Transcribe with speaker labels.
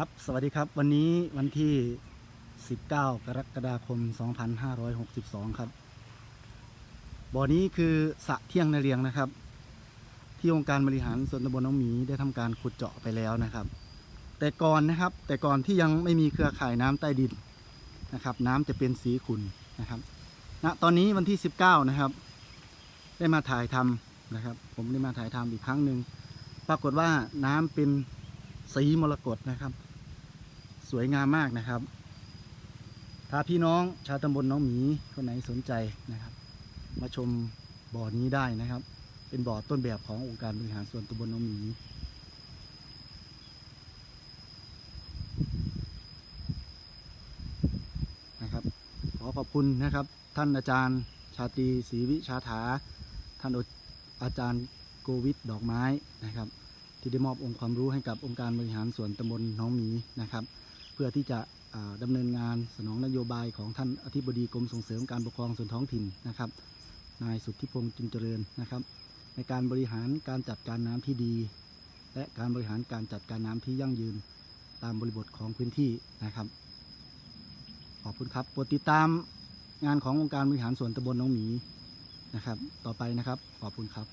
Speaker 1: ครับสวัสดีครับวันนี้วันที่ 19 กรกฎาคม 2562 ครับ บ่อนี้คือสระเที่ยงนาเรียงนะครับ ที่องค์การบริหารส่วนตำบลน้องหมีได้ทำการขุดเจาะไปแล้วนะครับ แต่ก่อนนะครับแต่ก่อนที่ยังไม่มีเครือข่ายน้ำใต้ดินนะครับ น้ำจะเป็นสีขุ่นนะครับณตอนนี้วันที่ 19 นะครับ ได้มาถ่ายทำนะครับ ผมได้มาถ่ายทำอีกครั้งหนึ่งปรากฏว่าน้ำเป็นสีมรกตนะครับ สวยงามมากนะครับ ถ้าพี่น้องชาวตำบลน้องหมีคนไหนสนใจนะครับ มาชมบ่อนี้ได้นะครับ เป็นบ่อต้นแบบขององค์การบริหารส่วนตำบลน้องหมีนะครับ ขอขอบคุณนะครับ ท่านอาจารย์ชาตรีศรีวิชาถา ท่านอาจารย์โกวิทดอกไม้นะครับ ที่ได้มอบองค์ความรู้ให้กับองค์การบริหารส่วนตำบลน้องหมีนะครับ เพื่อที่จะอ่าดำเนินงานสนองนโยบายของท่านอธิบดีกรมส่งเสริมการปกครองส่วนท้องถิ่นนะครับ นายสุทธิพงษ์จุนเจริญนะครับ ในการบริหารการจัดการน้ำที่ดี และการบริหารการจัดการน้ำที่ยั่งยืนตามบริบทของพื้นที่นะครับ ขอบคุณครับโปรดติดตามงานขององค์การบริหารส่วนตำบลน้องหมีนะครับ ต่อไปนะครับ ขอบคุณครับ